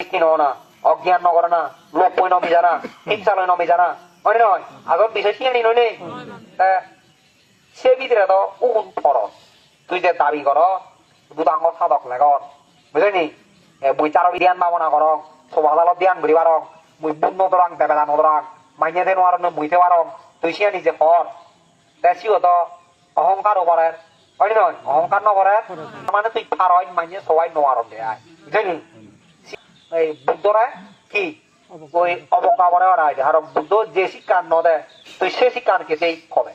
কি নহ না অজ্ঞান নকরে না লোক পই নমি জানা, হিংসালয় নমি জানা হয় নহয়? আগত বিষয় চিনি নই নেই সে ভিতরে তো উন ফরস তুই যে দাবি কর দুদাঙ্গ সাধক লেগর বুঝলি মুই চার ধ্যান ভাবনা কর সভাদালত ধ্যান ঘুরি পারং মুই বুন্ন দরাং বেবেলা নদরাং মাইনে দেন আর মুইতে পারং তুই সিয়া নিজে কর দেশিও তো অহংকার ওপরে হয় নহয়? অহংকার নকরে মানে তুই পারই মাইনে সবাই নোয়ার দে বুঝলি এই কি? ওই ওরা আর বুদ্ধ যে শিক্ষা ন দেয় তুই সে শিক্ষা কেসেই হবে।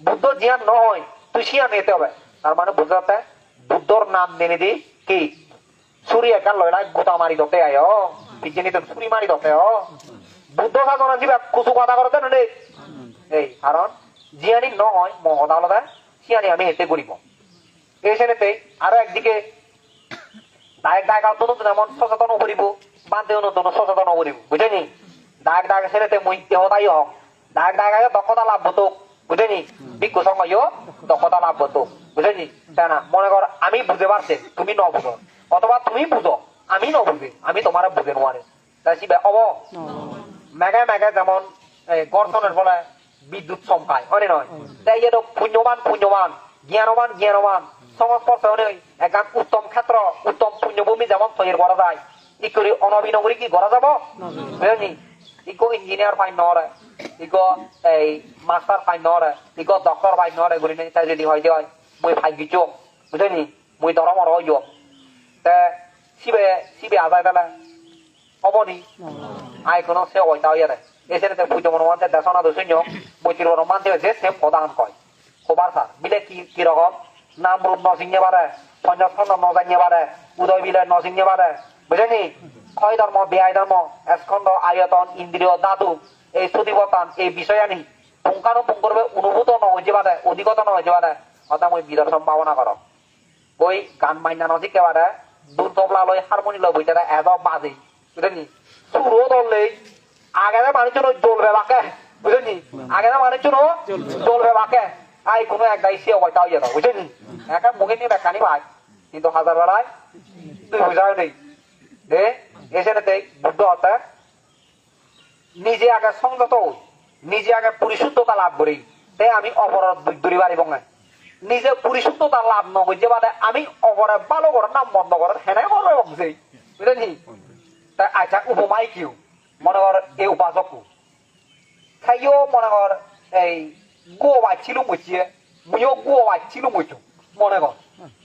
বুদ্ধ জ্ঞান নয় তুই শিয়া নিতে হবে। তার মানে বুঝতে বুদ্ধর নাম মেনে দি কি? ছুরি একা লয়লা গোটা মারি দতে আয় পিছনে তো ছুরি মারি দতে হ বুদ্ধ সাধনা দিবা কুচু কথা করতে নে। এই কারণ জিয়ানি নহয় মহৎ আলাদা সিয়ানি আমি হেঁটে করিব এই শ্রেণীতে আরও একদিকে যেমন সচেতন করিব নতুন সচেতন করিব, বুঝেনি? দায়ক দায়ক শ্রেণীতে মই দায়ক দায়ক দক্ষতা লাভ হতো বুঝেনি? বিজ্ঞ দক্ষতা লাভ হতো না মনে কর আমি বুঝে পারছে তুমি ন বুঝো অথবা তুমি বুঝো আমি ন আমি তোমার বুঝে নোয়ারে তাই অব মেঘে মেঘে যেমন গর্ষণের ফলে বিদ্যুৎ চমকায় হয় নয় তাই পুণ্যবান পুণ্যবান, জ্ঞানবান জ্ঞানবান। সংস্পর্শ নেই একখান উত্তম ক্ষেত্র উত্তম পুণ্যভূমি যেমন তৈরি করা যায়। ই করে অনবিনগরী কি করা যাব? বুঝলি ইকো ইঞ্জিনিয়ার পাই নরে ইকো এই মাস্টার পাই নরে ইকো ডক্টর পাই নরে গুলি নেই তাই যদি হয় হয় মুই ভাই গিছো বুঝলি মুই ধরম রয় তে সিবে সিবে আজাই তাহলে হবনি আই কোনো সে ওইটা ইয়ারে এসে তে পুজো মনোমান তে দেশনা দোষণ্য বইতির মনোমান তে যে সে প্রদান কয়। খবর স্যার বিলে কি কি রকম নাম রূপ নসিংহে পারে পঞ্চস্কন্ধ নজাইয়ে পারে উদয় বিলে নসিংহে পারে বুঝেনি ক্ষয় ধর্ম ব্যয় ধর্ম স্কন্ধ আয়তন ইন্দ্রিয় ধাতু এই সুদীবতান এই বিষয়ানি পুঙ্খানুপুঙ্খরূপে অনুভূত নহইতে পারে অধিগত নহইতে পারে অর্থাৎ মই বিদর সম্ভাবনা করো ওই গান মাইনা নজিকে পারে দুল তবলা লই হারমোনি লই বইতে এদ বাজে। বুঝেনি সুরও ধরলেই আগে মানুষ জ্বলবে বাকে বুঝেনি আগে মানুষ জ্বলবে বাকে আই কোনো এক দায়ী সে ওইটাও যেত বুঝেনি একা মুখে নিয়ে দেখানি ভাই কিন্তু হাজার বেলায় তুই বুঝাও নেই এসে তে বুদ্ধ হতে নিজে আগে সংযত নিজে আগে পরিশুদ্ধতা লাভ করি তে আমি অপরাধ দূরি পারিব না নিজে পরিশুদ্ধতা লাভ নগর যে বাদে আমি অপরাধ ভালো করার নাম বন্ধ করার হেনে করবে বলছি বুঝলি তা আচ্ছা উপমাই কিউ মনে কর এই উপাসক খাইও মনে কর এই গো বাচ্ছিল মুচিয়ে মুইও গো বাচ্ছিল মুচু মনে কর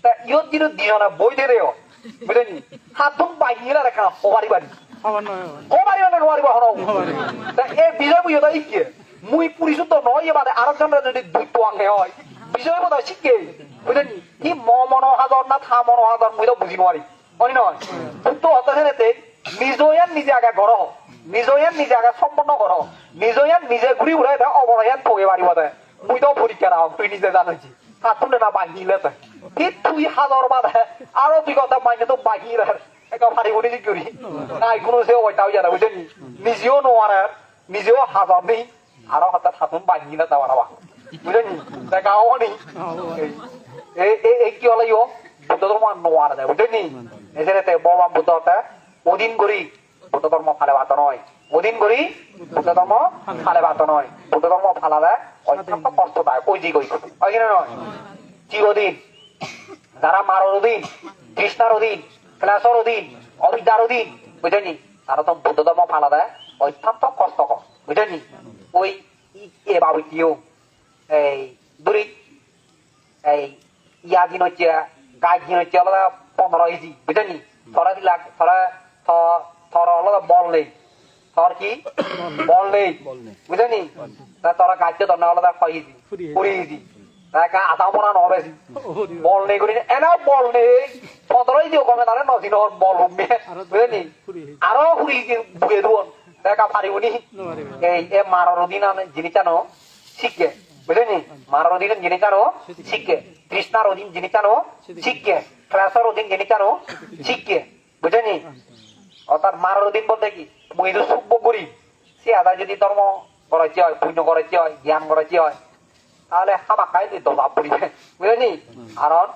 তা ইয়ত দিন দিজনে বই দে রে বুঝলি হাত ধুম বাইরে রেখা হবারি বাড়ি হবারি মানে নোৱাৰিব হৰম তা এই বিজয় বুঝে তো ইকে মুই পরিশুদ্ধ নয় এবারে আরেকজনের যদি দুটো আঙে হয় বিজয় বোধ হয় শিখে বুঝলি কি ম মনোহাজর না থা মনোহাজর মুই তো বুঝি নোৱাৰি হয় নহয় বুদ্ধ হতেছে নেতে নিজে আগে ঘর নিজয়ান নিজে আগে সম্পন্ন কর নিজয়ান নিজে ঘুরি উড়াই দে অবরয়ান পগে পারিব দে। মুই তো পরীক্ষা নাও তুই নিজে জানিছি হাতুনে না বাহিলে তো কি তুই হাজার বাদে আরও তুই কথা মাইনে তো বাহিরে একা ভারি বলি কি করি নাই, কোনো সে ওইটাও জানা বুঝলি নিজেও নোয়ারে নিজেও হাজার নেই। আরও হঠাৎ হাতুন বাহিনী না তাওয়ারা বুঝলি দেখাও নি? এই কি হলো ইয়ো বুদ্ধ ধর্ম নোয়ার যায় বুঝলি এসে বাবা বুদ্ধ হতে করি বুদ্ধ ধর্ম ফালে ভাত নয়। অধীন করি বুদ্ধ ধর্ম ফালে ভাত নয়। বুদ্ধ ধর্ম ফালা দেয় অত্যন্ত কষ্ট পায় ওই করি ওই কিনা নয় চিরদিন যারা মারর অধীন কৃষ্ণার অধীন ক্লাসর অধীন অবিদ্যার অধীন বুঝেনি তারা তো বুদ্ধ ধর্ম ফালা দেয় অত্যন্ত কষ্টকর বুঝেনি ওই এ বাবু কিও? এই দূরি এই ইয়া দিন হচ্ছে গাই দিন হচ্ছে পনেরো ইজি বুঝেনি থরা দিলা থরা আলাদা বল নেই থর কি বল নেই বুঝেনি তা তোরা গাইতে তো না আলাদা ছয় ইজি কুড়ি ইজি তা আধা মরা নহবেছি বল নেই করি এনে বল নেই পনেরোই দিও কমে তাহলে নদী নহর বল উঠবে বুঝলি আরও ঘুরি বুয়ে দুন দেখা পারিবনি এই এ মারার দিন জিনিস আনো শিখে বুঝলি মারার দিন জিনিস আনো শিখে কৃষ্ণার অধীন জিনিস আনো শিখে ক্লাসের অধীন জিনিস আনো শিখে বুঝলি অর্থাৎ মারার দিন বলতে কি মুই তো সুব্য করি সে আদা যদি ধর্ম করেছি হয় পুণ্য করেছি হয় জ্ঞান করেছি হয় তাহলে হামা খাই দিত বাপ পড়িবে বুঝলি কারণ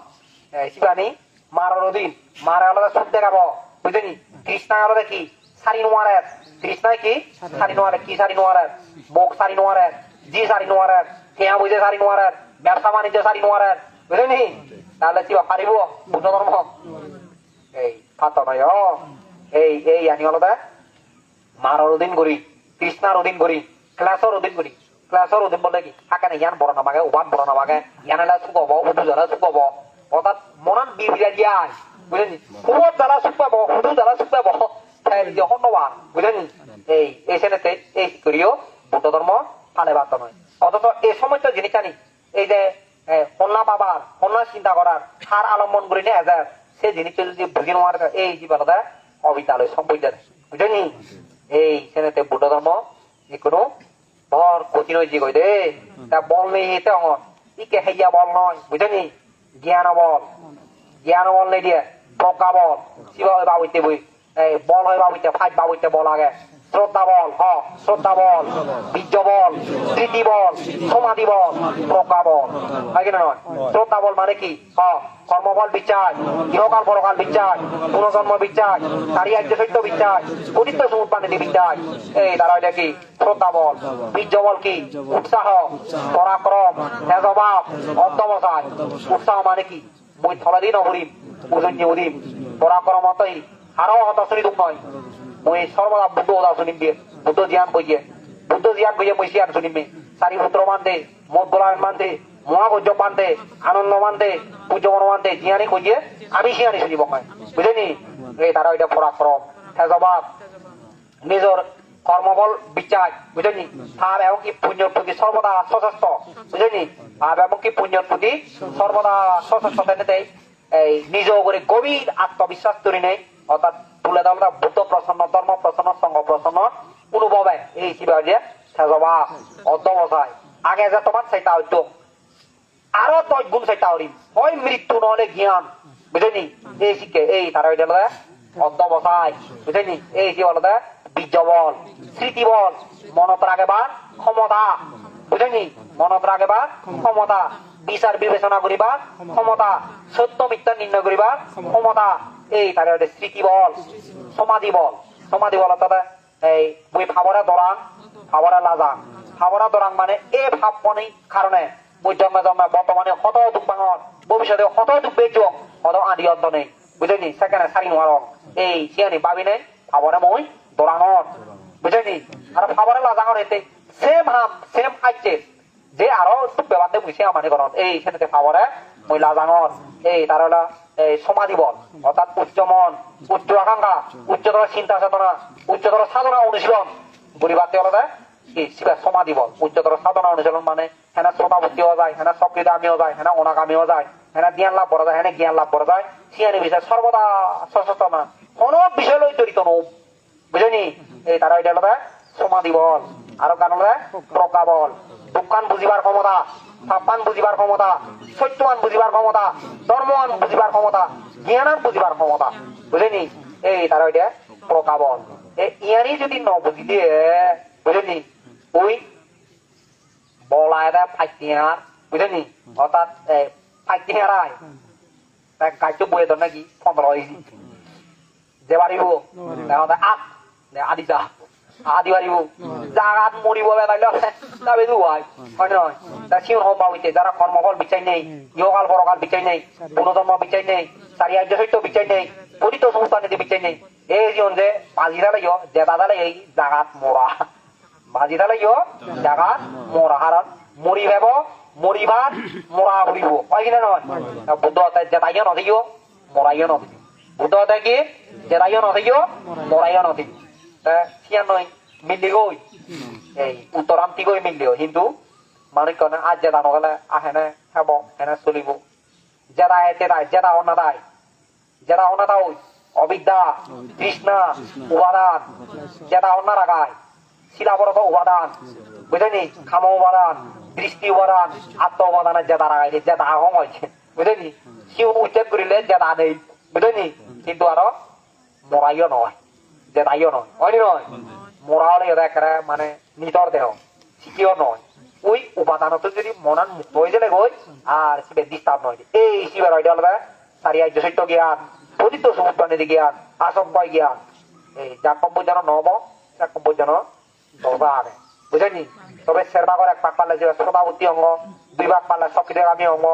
শিবানী মারার অধীন মারা আলাদা সুদ দেখাবো বুঝলি কৃষ্ণা হলো কি? সারি নোয়ারের। কৃষ্ণায় কি? সারি নোয়ারের। কি সারি নোয়ারের? বোক সারি নোয়ারের। জি সারি নোয়ারের। কেয়া বুঝে সারি নোয়ারের। ব্যবসা বাণিজ্য সারি নোয়ারের। বুঝলি তাহলে কি পারিব? বুদ্ধ ধর্ম? এই ফাত নয়। এই এই, আনি হলো দে মাৰৰ উদিন কৰি, কৃষ্ণাৰ উদিন কৰি, ক্লাছৰ উদিন কৰি, ক্লাছৰ উদিন বলে কি? আকানে ইয়ান বড় নামাগে উবান বড় নামাগে, ইয়ান এলা চুকাব উদু জ্বালা চুকাব অৰ্থাৎ মনত বিবিৰা দিয়া বুঝলি খুবত জ্বালা চুকাব সুদু জ্বালা চুকাব তাই যখন নবান বুঝলি এই এই সেনেতে এই করিও বুদ্ধ ধর্ম ফালে বার্তা নয় অথচ এই সমস্ত জিনিস জানি এই যে সন্না বাবার সন্না চিন্তা করার সার আলম্বন করি নে এজার সে জিনিসটা যদি বুঝি নেওয়ার এই জীবনটা অবিদ্যালয় সম্পর্ক বুঝলি এই সেনেতে বুদ্ধ ধর্ম যিকোনো বর কঠিন হৈ যি দে। তা বল নেই এতে অঙ্গন ইকে হেইয়া বল নয় বুঝলি জ্ঞান বল। জ্ঞান বল নেই দিয়ে প্ৰজ্ঞা বল। হয় বাবুতে বই। এই, বল হয় বাবুতে ফাইট বাবুতে বল আগে। শ্রদ্ধা বল হ শ্রদ্ধা বল বীর্য বল স্মৃতি বল সমাধি বল প্রজ্ঞা বল হয় কিনা নয়? শ্রদ্ধা বল মানে কি? হ, কর্মবল বিচার ইহকাল পরকাল বিচার পুনর্জন্ম বিচার তারি আর্য বিচার পবিত্র সমুৎপানিতি বিচার। এই তারা এটা কি? শ্রদ্ধা বল বীর্য বল কি? উৎসাহ, পরাক্রম তেজবাব অধ্যবসায় উৎসাহ মানে কি? মই থলাদি নভরিম, উজন্য উদিম। পরাক্রম অতই আরও হতাশনী দুখ মই সর্বদা বুদ্ধ দিয়ে, বুদ্ধ জ্ঞান কইয়ে বুদ্ধ জ্ঞান কইয়ে মই সিয়ান চারি পুত্র মানতে মানতে মানতে আনন্দ মানতে মানতে জিয়ানি কইয়ে আমি সিয়ানি শুনিব কয় বুঝলি এই তারা এটা পরাক্রম তেজবাব নিজর কর্মবল বিচার বুঝলি ভাব এবং কি পুণ্যর প্রতি সর্বদা সচেষ্ট বুঝলি ভাব এবং কি পুণ্যর প্রতি সর্বদা সচেষ্ট এই নিজ করে গভীর আত্মবিশ্বাস তৈরি নেই। অর্থাৎ তুলে দেওয়া বুদ্ধ প্রসন্ন, ধর্ম প্রসন্ন, সঙ্গ প্রসন্ন অনুভবে এই যে সেজবা অধ্যবসায়। আগে যে তোমার সেটা হইতো। আরও দশ গুণ সেটা হরিম ওই মৃত্যু নহলে জ্ঞান বুঝলি এই শিখে এই তারা হলো অধ্যবসায় বুঝলি এই কি বলতে বীর্য বল স্মৃতি বল মনত রাখবার ক্ষমতা বুঝলি মনত রাখবার ক্ষমতা, বিচার বিবেচনা করিবার ক্ষমতা, সত্য মিথ্যা নির্ণয় করিবার ক্ষমতা এই তারে স্মৃতি বল, সমাধি বল সমাধি বল অর্থাৎ এই বই ফাবরা দরাং ফাবরা লাজাং। ফাবরা দরাং মানে এই ভাবপনি কারণে বই জন্মে জন্মে বর্তমানে শত দুখ ভাঙর ভবিষ্যতে শত দুখ বেচ শত আদি অন্ত নেই বুঝলি সেখানে সারি নোয়ার এই সিয়ানি ভাবি নেই ফাবরে মই দরাঙর বুঝলি আর ফাবরে লাজাঙর এতে সেম হাম সেম আইছে যে আরও বেবাতে বুঝে আমানি করন এই সেনেতে ফাবরে মই লাজাঙর এই তার হলো, এই সমাধি বল অর্থাৎ উচ্চ মন, উচ্চ আকাঙ্ক্ষা উচ্চতর চিন্তা চেতনা উচ্চতর সাধনা অনুশীলন। গরিবাতে হলো দে কি সমাধি বল উচ্চতর সাধনা অনুশীলন মানে হেনা শ্রোতাবুদ্ধিও যায় হেনা সক্রিয়তামিও যায় অনাগামীও যায় হেনা জ্ঞান লাভ করা যায় হেনা জ্ঞান লাভ করা যায় সিয়ানি বিষয় সর্বদা সচেতন। কোন বিষয় লই জড়িত নৌ বুঝলি এই তারা এটা হলো দে সমাধি বল আরও গান প্রজ্ঞা বল। দোকান বুঝিবার ক্ষমতা সাপান বুঝিবার ক্ষমতা সত্যমান বুঝিবার ক্ষমতা ধর্মমান বুঝিবার ক্ষমতা জ্ঞানান বুঝিবার ক্ষমতা। বুঝলি এই তারা ওইটা বল এই ইয়ারই যদি ন বুঝি দিয়ে বুঝলি ওই বলায় দে ফাইতিয়ার বুঝলি অর্থাৎ ফাইতিয়ারাই গাইটো বয়ে ধর নাকি পনেরো যে বাড়িব আট আদি যা আদি বাড়িব জাগাত মরিব বেলাইলে তবে দু হয় হয় নয় তা সিও হম বাবিতে যারা কর্মফল বিচাই নেই, ইহকাল পরকাল বিচাই নেই পুনধর্ম বিচাই নেই চারি আর্য সত্য বিচাই নেই পরিত সংস্থান নীতি বিচাই নেই, এই জীবন যে বাজি দালাই যে দাদালে এই জাগাত মরা বাজি দালাই জাগাত মরা হারণ মরি ভেব মরিবার মরা ঘুরিব হয় কিনা নয় বুদ্ধ জেতাইও নথিও মরাইও নথিও বুদ্ধ কি? জেতাইও নথিও মরাইও নথিও মিলি গই এই উত্তরান্তি মিলিও কিন্তু মানুষ কনে আজ জেতা নগলে আহেনে হেব হেনে চলিব। জেতা তেতা জেতা অন্নাদাই জেতা অন্নাদাই অবিদ্যা, তৃষ্ণা, উপাদান। জেতা অন্না রাখায় শিলাবরত উপাদান। বুঝলি খাম উপাদান, দৃষ্টি উপাদান, আত্ম উপাদানের জেতা রাখায় জেতা আহম হয়েছে বুঝলি সিউ উচ্ছেদ করিলে জেতা নেই। বুঝলি কিন্তু আরও মরাইও নয় নয় হয় নয়। মরা হলে এটা একেবারে মানে নিতর দেহ শিকিও নয়। ওই উপাদানত যদি মনান মুক্ত হয়ে গেলে গই আর শিবের ডিস্টার্ব নয়। এই শিবের হলে চারি আর্য সত্য জ্ঞান পতিত সমুদ্র নিধি জ্ঞান আসম্বয় জ্ঞান। এই যা কম্বই যেন নব যা কম্বই যেন দরজা আনে। বুঝেনি তবে শেরবাগর এক ভাগ পারলে যে শ্রোতাবতী অঙ্গ দুই ভাগ পারলে সক্রিয়গামী অঙ্গ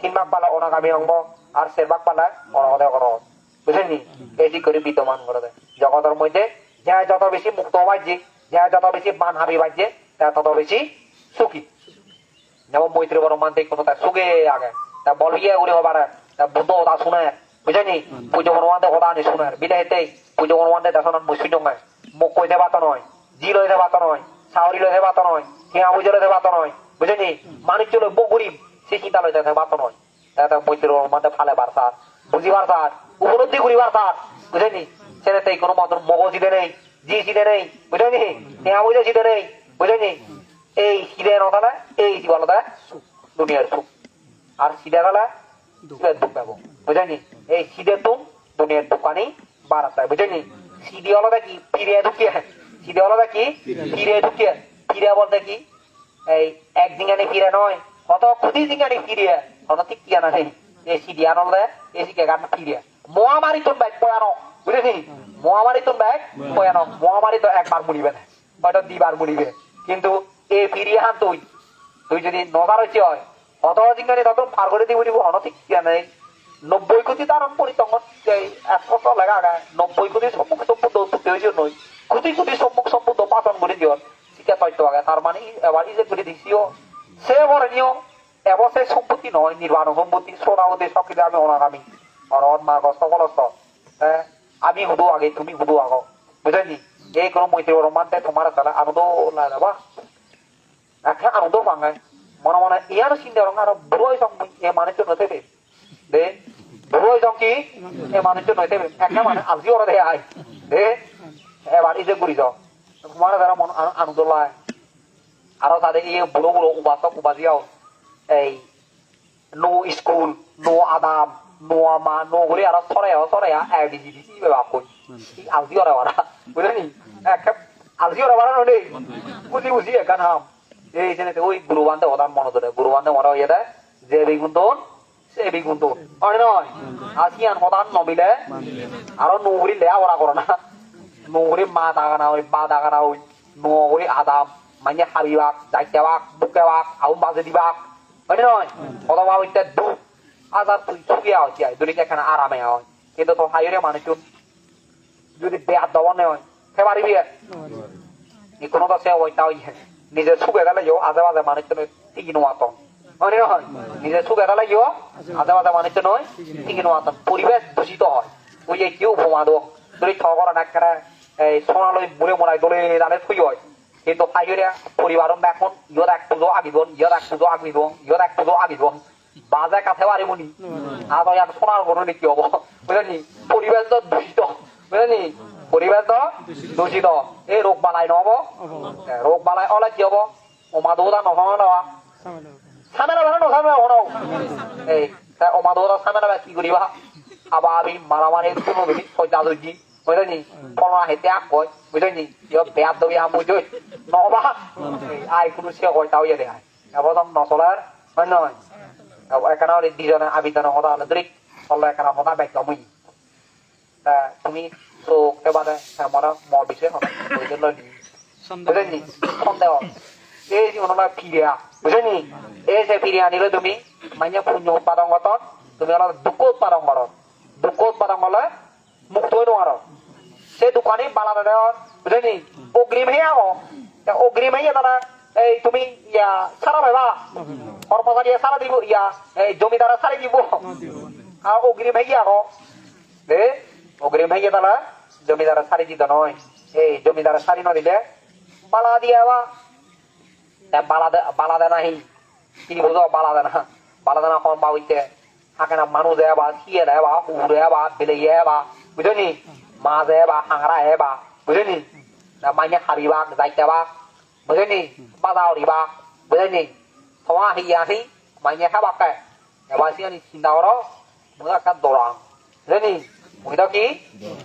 তিন ভাগ পারলে অনাগামী অঙ্গ আর শের ভাগ পারলে বুঝেনি এটি করে বিদ্যমান করে দেয়। জগতের মধ্যে যা যত বেশি মুক্ত বাজ্যে যা যত বেশি বান হাবি বাজ্যে তা তত বেশি সুখী। যেমন মৈত্রী বড় মানতে কোনো তার সুগে আগে। তা বলবিয়ে গুলি হবার বুদ্ধ তা শুনে। বুঝেনি পুজো বনমানতে কথা আনি শুনে। বিলে হেতে পুজো বনমানতে দেশন মুসি নয় মুখ কইতে বাত নয় জি লইতে বাত নয় সাউরি লইতে বাত নয় হিয়া বুঝে লইতে বাত নয়। বুঝেনি মানুষ চলে বউ সে চিন্তা লইতে বাত নয়। তা মৈত্রী বনমানতে ফালে বার সার। বুঝিবার সার উপলব্ধি করিবার সার বুঝেনি ছেলেতে কোনো মতন মগজিদে নেই জি সিদে নেই বুঝেনি হিয়া বুঝে সিদে নেই বুঝেনি এই সিদের নতালা এই জীবনতা দুনিয়ার সুখ। আর সিদের হলা দুঃখের দুঃখ এই তুম সিদি সিদে কি? এই একদিন আনি ফিরে নয়, কত খুদি দিন আনি ফিরে কত ঠিক কি আনা নেই। এই সিদি গান ফিরে মহামারী তোর ব্যাগ পয়ানো বুঝেনি মহামারী তোর ব্যাগ পয়ানো মহামারী তো একবার মুড়িবে না হয়তো মুড়িবে কিন্তু এ ফিরিয়ে হান তুই তুই যদি নগার হচ্ছে হয় অত তত পার করে নেই? নব্বই কোটি তার পরিতঙ্গ এক বছর লেগা নব্বই কোটি সম্মুখ সম্পদ নই কোটি কোটি সম্মুখ সম্পদ পাচন করে দিও শিক্ষা তথ্য আগে। তার মানে এবার যে করে দিছিও। সে বলে সম্পত্তি নয় নির্বাণ সম্পত্তি শ্রোতাবতী সক্রিয় আমি অনাগামী। অনদ মার্গ সকলস্থ হ্যাঁ আমি হুদু আগে, তুমি হুদু আগো বুঝলি এই কোনো মৈত্রী রোমান্তে তোমার তাহলে আনন্দ লাগা একটা আনন্দ পাঙ্গায় মনে মনে ইয়ার চিন্তা রঙ আর বুড়োই সঙ্গ এ মানুষ নতে দে। বুড়োই সঙ্গ কি? এ মানুষ নতে একটা মানে আলজি ওরা দে আয় দে এবার ইজে ঘুরি যাও। তোমার দ্বারা মন আনন্দ লাগে আরও তাদের এই বুড়ো বুড়ো উপাসক উপাসিয়াও এই, নো স্কুল, নো আদাম। নো আমা নো গুলি আরও সরাইয়া সরাইয়া এডিজি দিছি ব্যবহার করি আলজি ওরা ওরা বুঝলি একটা আলজি ওরা ওরা নয় বুঝি বুঝি এখান হাম এই জন্য ওই গুরুবান্ধে ওদান মনে ধরে গুরুবান্ধে মনে হয়ে দেয় যে বিগুন্তন সে বিগুন্তন হয় নয় আসিয়ান হতান নমিলে আরও নুগুরি লেয়া ওরা করে না নুগুরি মা দাগানা ওই বা দাগানা ওই নুগুরি আদাম মানে হাবিবাক দাইতেবাক বুকেবাক আউন বাজে দিবাক হয় নয় অথবা ওইটা দুঃখ আজার তুই হচ্ছে দুনিয়া এখানে আরামে হয়। কিন্তু তো হাইরে মানুষ যদি বেয়ার দেওয়া নেয় সে পারিবি কোনো তো সে ওইটা ওই নিজের সুখে গেলে ইও আজে বাজে মানুষ নয় ঠিকই নোয়াতন। হয় নয় নিজের সুখে গেলে ইও আজে বাজে মানুষ নয় ঠিকই নোয়াতন। পরিবেশ দূষিত হয়। ওই যে কেউ ভোমাদক তুই ঠগর একটা এই সোনালয় মুড়ে মোড়াই দলে দাঁড়ে থুই হয়। কিন্তু ফাইরে পরিবার এখন ইয়ত এক পুজো আগিবন ইয়ত এক পুজো আগিবন ইয়ত এক পুজো আগিবন। বাজে কাছে পারি মনি আর ইয়ার সোনার গরু কি হব? বুঝলি? পরিবেশ তো দূষিত। বুঝলি? পরিবেশ তো দূষিত। এই রোগ বালাই নহব। রোগ বালাই হলে কি হব? অমা দৌদা নহয় বেলা নসামে হনো এই কি করিবা আবার আমি মারামারি কোনো বেশি সজ্জা সজ্জি বুঝলি? আক কয়। বুঝলি? ইয় বেয়া দবি আম বুঝই নহবা? আই কোনো সে তাও ইয়ে দেখায় নচলার হয় নয় এখানে দুজনে আবিদান হতা হলে দরিক চলো এখানে হতা ব্যক্ত মুই তুমি তো এবারে মনে ম বিষয় হতা লই বুঝলি সন্দেহ এই ওনারা ফিরিয়া বুঝলি এই যে ফিরিয়া আনিলে তুমি মানে পুণ্য উৎপাদন কত তুমি অলপ দুঃখ উৎপাদন করো দুঃখ উৎপাদন করলে মুক্ত হয়ে নোয়ার সেই দোকানে বালা দেওয়ার বুঝলি অগ্রিম হে আগো অগ্রিম হে তারা এই, তুমি ইয়া সারা পাইবা? কর্মচারী সারা দিব, ইয়া, এই জমিদারা সারি দিব। আর অগ্রিম হে আগো দে অগ্রিম হে তারা জমিদারা সারি দিত নয় এই জমিদারা সারি নদিলে, বালা দিয়া বা। বালাদে বালাদে নাহি তিনি বুঝো বালাদে না বালাদে না হন পাবিতে হাকে না মানুষ হে বা সিয়ে হে বা উড়ে হে বা বেলে হে বা বুঝলি মাছ হে বা হাংরা হে বা বুঝলি না মাইনে হারিবা যাইতে বা বুঝলি বাজাও রিবা বুঝলি তোমা হিয়া হি মাইনে হা বাকে এবার সিয়ানি চিন্তা করো মুই একটা দৌড়াং বুঝলি মুই তো কি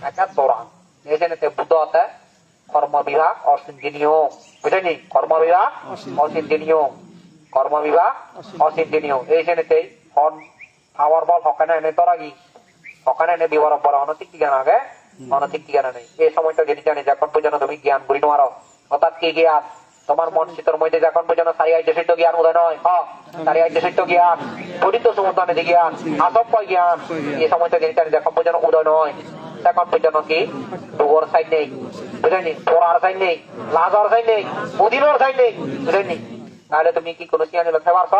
একটা দৌড়াং এখানে বুদ্ধ হতে কর্ম বিভাগ অচিন্তনীয় বুঝলি কর্ম বিভাগ অচিন্তনীয় কর্ম বিভাগ অচিন্তনীয় এই শ্রেণীতেই হন খাওয়ার বল হকানে এনে তোরা কি ওখানে এনে বিবরণ পড়া অনৈতিক জ্ঞান আগে অনৈতিক জ্ঞান নেই এই সময়টা জানি যখন পর্যন্ত তুমি জ্ঞান বুড়ি নোয়ারো অর্থাৎ কি জ্ঞান তোমার মন চিত্র মধ্যে যখন পর্যন্ত সারি আইডেসিত জ্ঞান উদয় নয়। সারি আইডেসিত জ্ঞান পরিত সমুদ্র জ্ঞান আসব্য জ্ঞান, এই সময়টা যদি জানি যখন পর্যন্ত উদয় নয়। পর্যন্ত কি? ডুবর নেই। পড়ার নেই, লাজর নেই, অধীনর নেই। তাহলে তুমি কি কোনো লক্ষ্য পারছ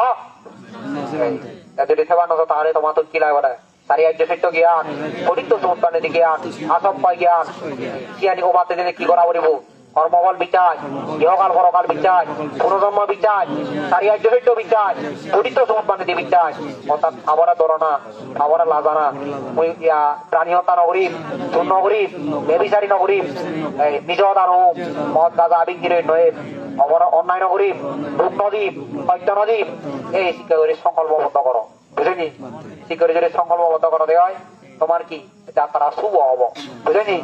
তা যদি সেবা নতো তাহলে তোমার তো কি লাগবে না আর্য সত্য জ্ঞান পরিত্য সমুত্তানে জ্ঞান আসব্য জ্ঞান সিয়ানি ওবাতে দিলে কি করা বলিব? কর্মবল বিচার, ইহকাল পরকাল বিচার, পুনর্জন্ম বিচার সারি আর্য সত্য বিচার পরিত্য সমুত্তানে দি বিচার। অর্থাৎ খাবারা দরনা, খাবারা লাজানা প্রাণী হত্যা নগরীব চুন নগরীব বেবিচারী নগরীব এই নিজ দানো মদ, গাজা, বিক্রি, নয় অবর অন্যায় নগরীব রূপ নদীপ সত্য নদীপ এই শিক্ষা করে সংকল্পবদ্ধ করো। বুঝেনি? শিক্ষা করে যদি সংকল্পবদ্ধ করো হয় তোমার কি? যাত্রা শুভ হব। বুঝেনি?